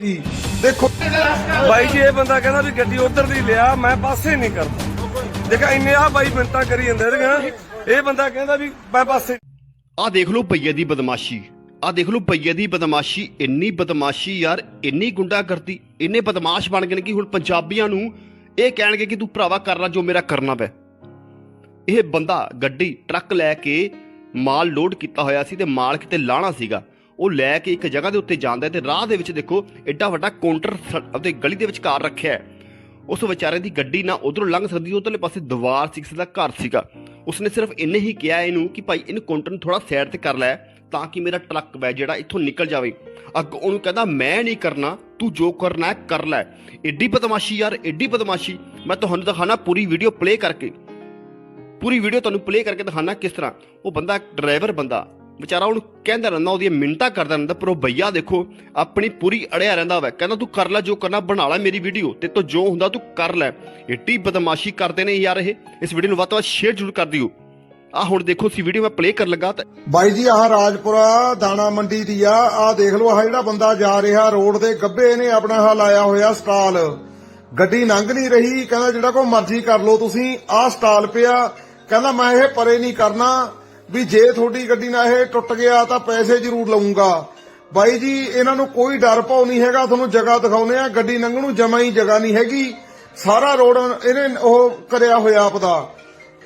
ਜੀ ਦੇਖੋ, ਬਾਈ ਜੀ, ਇਹ ਬੰਦਾ ਕਹਿੰਦਾ ਵੀ ਗੱਡੀ ਉਧਰ ਦੀ ਲਿਆ, ਮੈਂ ਪਾਸੇ ਨਹੀਂ ਕਰਦਾ। ਦੇਖ, ਇੰਨੇ ਆ ਬਾਈ ਮਿੰਟਾਂ ਕਰੀ ਜਾਂਦੇ ਇਹਦੀਆਂ ਇਹ ਬੰਦਾ ਕਹਿੰਦਾ ਵੀ ਮੈਂ ਪਾਸੇ ਆ ਦੇਖ ਲਓ ਭਈਏ ਦੀ ਬਦਮਾਸ਼ੀ। ਆ ਦੇਖ ਲਓ ਭਈਏ ਦੀ ਬਦਮਾਸ਼ੀ। ਇੰਨੀ ਬਦਮਾਸ਼ੀ ਯਾਰ, ਇੰਨੀ ਗੁੰਡਾ ਕਰਦੀ ਇੰਨੇ ਬਦਮਾਸ਼ ਬਣ ਗਏ ਨੇ ਕਿ ਹੁਣ ਪੰਜਾਬੀਆਂ ਨੂੰ ਇਹ ਕਹਿਣਗੇ ਕਿ ਤੂੰ ਭਰਾਵਾ ਕਰਨਾ ਜੋ ਮੇਰਾ ਕਰਨਾ ਪੈ ਇਹ ਬੰਦਾ ਗੱਡੀ, ਟਰੱਕ ਲੈ ਕੇ ਮਾਲ ਲੋਡ ਕੀਤਾ ਹੋਇਆ ਸੀ ਤੇ ਮਾਲ ਕਿਤੇ ਲਾਣਾ ਸੀਗਾ। ਉਹ ਲੈ ਕੇ ਇੱਕ ਜਗ੍ਹਾ ਦੇ ਉੱਤੇ ਜਾਂਦਾ ਹੈ ਤੇ ਰਾਹ ਦੇ ਵਿੱਚ ਦੇਖੋ ਐਡਾ ਵੱਡਾ ਕਾਊਂਟਰ ਉਹਦੇ ਗਲੀ ਦੇ ਵਿੱਚ ਕਾਰ ਰੱਖਿਆ ਹੈ। ਉਸ ਵਿਚਾਰੇ ਦੀ ਗੱਡੀ ਨਾ ਉਧਰੋਂ ਲੰਘ ਸਕਦੀ, ਉਧਰਲੇ ਪਾਸੇ ਦੀਵਾਰ ਸੀ, ਕਿਸੇ ਦਾ ਘਰ ਸੀਗਾ। ਉਸਨੇ ਸਿਰਫ ਇੰਨੇ ਹੀ ਕਿਹਾ ਇਹਨੂੰ ਕਿ ਭਾਈ ਇਹਨੂੰ ਕਾਊਂਟਰ ਨੂੰ ਥੋੜਾ ਸਾਈਡ ਤੇ ਕਰ ਲੈ ਤਾਂ ਕਿ ਮੇਰਾ ਟਰੱਕ ਵੈ ਜਿਹੜਾ ਇੱਥੋਂ ਨਿਕਲ ਜਾਵੇ। ਅੱਗ ਉਹਨੂੰ ਕਹਿੰਦਾ, ਮੈਂ ਨਹੀਂ ਕਰਨਾ, ਤੂੰ ਜੋ ਕਰਨਾ ਕਰ ਲੈ। ਏਡੀ ਬਦਮਾਸ਼ੀ ਯਾਰ, ਏਡੀ ਬਦਮਾਸ਼ੀ। ਮੈਂ ਤੁਹਾਨੂੰ ਦਿਖਾਣਾ ਪੂਰੀ ਵੀਡੀਓ ਪਲੇ ਕਰਕੇ। ਪੂਰੀ ਵੀਡੀਓ ਤੁਹਾਨੂੰ ਪਲੇ ਕਰਕੇ ਦਿਖਾਣਾ ਕਿਸ ਤਰ੍ਹਾਂ। ਉਹ ਬੰਦਾ ਡਰਾਈਵਰ ਬੰਦਾ। ਵਿਚਾਰਾ ਉਹਨੂੰ ਕਹਿੰਦਾ ਰਹਿੰਦਾ, ਉਹਦੀਆਂ ਮਿੰਟਾਂ ਕਰਦਾ ਰਹਿੰਦਾ, ਪਰ ਉਹ ਭਈਆ ਦੇਖੋ, ਆਪਣੀ ਪੂਰੀ ਅੜਿਆ ਰਹਿੰਦਾ ਵਾ। ਕਹਿੰਦਾ, ਤੂੰ ਕਰ ਲੈ ਜੋ ਕਰਨਾ, ਬਣਾ ਲੈ ਮੇਰੀ ਵੀਡੀਓ। ਤੇ ਤੋਂ ਜੋ ਹੁੰਦਾ ਤੂੰ ਕਰ ਲੈ। ਏਡੀ ਬਦਮਾਸ਼ੀ ਕਰਦੇ ਨੇ ਯਾਰ ਇਹ। ਇਸ ਵੀਡੀਓ ਨੂੰ ਵੱਧ ਤੋਂ ਵੱਧ ਸ਼ੇਅਰ ਜ਼ਰੂਰ ਕਰ ਦਿਓ। ਆ ਹੁਣ ਦੇਖੋ ਸੀ ਵੀਡੀਓ ਮੈਂ ਪਲੇ ਕਰਨ ਲੱਗਾ ਤਾਂ ਬਾਈ ਜੀ, ਆਹ ਰਾਜਪੁਰਾ ਦਾਣਾ ਮੰਡੀ ਦੀ ਆ। ਆਹ ਦੇਖ ਲਓ, ਆਹ ਜਿਹੜਾ ਬੰਦਾ ਜਾ ਰਿਹਾ, ਰੋਡ ਦੇ ਗੱਬੇ ਨੇ ਆਪਣਾ ਆਹ ਲਾਇਆ ਹੋਇਆ ਸਟਾਲ। ਗੱਡੀ ਲੰਘ ਨਹੀਂ ਰਹੀ, ਕਹਿੰਦਾ, ਜਿਹੜਾ ਕੋ ਮਰਜ਼ੀ ਕਰ ਲਓ ਤੁਸੀਂ, ਆਹ ਸਟਾਲ ਪਿਆ। ਕਹਿੰਦਾ, ਮੈਂ ਇਹ ਪਰੇ ਨਹੀਂ ਕਰਨਾ। ਵੀ ਜੇ ਤੁਹਾਡੀ ਗੱਡੀ ਨਾਲ ਇਹ ਟੁੱਟ ਗਿਆ ਤਾਂ ਪੈਸੇ ਜ਼ਰੂਰ ਲਵਾਂਗਾ ਬਾਈ ਜੀ, ਇਹਨਾਂ ਨੂੰ ਕੋਈ ਡਰ ਪਾਉ ਨਹੀਂ ਹੈਗਾ, ਤੁਹਾਨੂੰ ਜਗ੍ਹਾ ਦਿਖਾਉਨੇ ਆ ਗੱਡੀ ਲੰਘਣ ਨੂੰ ਜਮਾ ਹੀ ਜਗ੍ਹਾ ਨਹੀਂ ਹੈਗੀ। ਸਾਰਾ ਰੋਡ ਇਹਨੇ ਉਹ ਕਰਿਆ ਹੋਇਆ ਆਪਦਾ।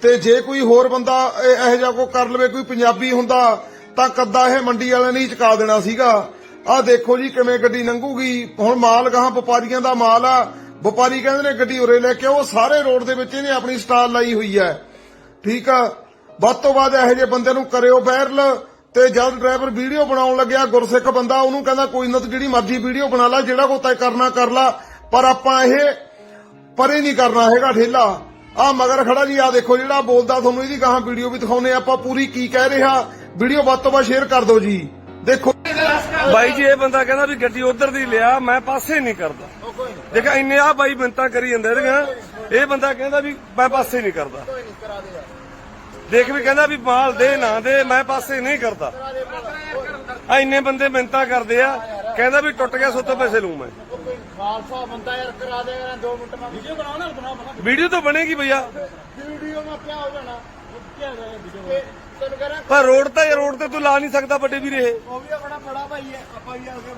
ਤੇ ਜੇ ਕੋਈ ਹੋਰ ਬੰਦਾ ਇਹ- ਇਹੋ ਜਿਹਾ ਕੋ ਕਰ ਲਵੇ, ਕੋਈ ਪੰਜਾਬੀ ਹੁੰਦਾ, ਤਾਂ ਕੱਦਾ ਇਹ ਮੰਡੀ ਵਾਲਿਆਂ ਨੇ ਹੀ ਚੁਕਾ ਦੇਣਾ ਸੀਗਾ। ਆਹ ਦੇਖੋ ਜੀ ਕਿਵੇਂ ਗੱਡੀ ਲੰਘੂਗੀ। ਹੁਣ ਮਾਲ ਗਾਹਾਂ ਵਪਾਰੀਆਂ ਦਾ ਮਾਲ ਆ। ਵਪਾਰੀ ਕਹਿੰਦੇ ਨੇ, ਗੱਡੀ ਉਰੇ ਲੈ ਕੇ ਉਹ ਸਾਰੇ ਰੋਡ ਦੇ ਵਿੱਚ ਇਹਨੇ ਆਪਣੀ ਸਟਾਲ ਲਾਈ ਹੋਈ ਹੈ। ਠੀਕ ਆ। ਵੱਧ ਤੋਂ ਵੱਧ ਇਹੋ ਜਿਹੇ ਬੰਦੇ ਨੂੰ ਕਰਿਓ ਵਾਇਰਲ ਤੇ ਜਦ ਡਰਾਈਵਰ ਵੀਡੀਓ ਬਣਾਉਣ ਲੱਗਿਆ, ਗੁਰਸਿੱਖ ਬੰਦਾ ਉਹਨੂੰ ਕਹਿੰਦਾ, ਕੋਈ ਨਾ ਜਿਹੜੀ ਮਰਜ਼ੀ ਵੀਡੀਓ ਬਣਾ ਲੈ, ਜਿਹੜਾ ਕੋ ਤੈਅ ਕਰਨਾ ਕਰ ਲਾ। ਪਰ ਆਪਾਂ ਇਹ ਪਰੇ ਨਹੀਂ ਕਰਨਾ ਹੈਗਾ ਠੇਲਾ। ਆ ਮਗਰ ਖੜਾ ਜੀ ਆ ਦੇਖੋ ਜਿਹੜਾ ਬੋਲਦਾ, ਤੁਹਾਨੂੰ ਇਹਦੀ ਗਾਹਾਂ ਵੀਡੀਓ ਵੀ ਦਿਖਾਉਨੇ ਆਪਾਂ ਪੂਰੀ ਕੀ ਕਹਿ ਰਿਹਾ ਵੀਡੀਓ ਵੱਧ ਤੋਂ ਵੱਧ ਸ਼ੇਅਰ ਕਰ ਦਿਓ ਜੀ। ਦੇਖੋ। ਬਾਈ ਜੀ, ਇਹ ਬੰਦਾ ਕਹਿੰਦਾ ਵੀ ਗੱਡੀ ਉਧਰ ਦੀ ਲਿਆ, ਮੈਂ ਪਾਸੇ ਨਹੀਂ ਕਰਦਾ। ਦੇਖ, ਇੰਨੇ ਆ ਬਾਈ ਮਿੰਟਾਂ ਕਰੀ ਜਾਂਦੇ ਇਹ ਬੰਦਾ ਕਹਿੰਦਾ ਵੀ ਮੈਂ ਪਾਸੇ ਨਹੀਂ ਕਰਦਾ। ਦੇਖ ਵੀ ਕਹਿੰਦਾ ਵੀ ਮਾਲ ਦੇ ਨਾ ਦੇ ਮੈਂ ਪਾਸੇ ਨਹੀਂ ਕਰਦਾ। ਆ ਇੰਨੇ ਬੰਦੇ ਮਿੰਟਾਂ ਕਰਦੇ ਆ ਕਹਿੰਦਾ ਵੀ ਟੁੱਟ ਗਿਆ ਸੋਤੋਂ ਪੈਸੇ ਲਊ ਮੈਂ। ਖਾਲਸਾ ਬੰਦਾ ਯਾਰ ਕਰਾ ਦੇ ਕਰਾਂ 2 ਮਿੰਟ ਮੈਂ ਵੀਡੀਓ ਬਣਾਉਣਾ ਨਾ ਬਣਾ ਬਣਾ ਵੀਡੀਓ ਤਾਂ ਬਣੇਗੀ ਭਈਆ। ਵੀਡੀਓ ਮੈਂ ਕਿਆ ਹੋ ਜਾਣਾ। ਕੀ ਹੋ ਜਾਣਾ ਵੀਡੀਓ ਤੈਨੂੰ ਕਰਾਂ ਪਰ ਰੋਡ ਤਾਂ ਰੋਡ ਤੇ ਤੂੰ ਲਾ ਨਹੀਂ ਸਕਦਾ ਵੱਡੇ ਵੀਰੇ ਉਹ ਵੀ ਆਪਣਾ ਬੜਾ ਭਾਈ ਹੈ ਆਪਾਂ ਵੀ ਆ ਕੇ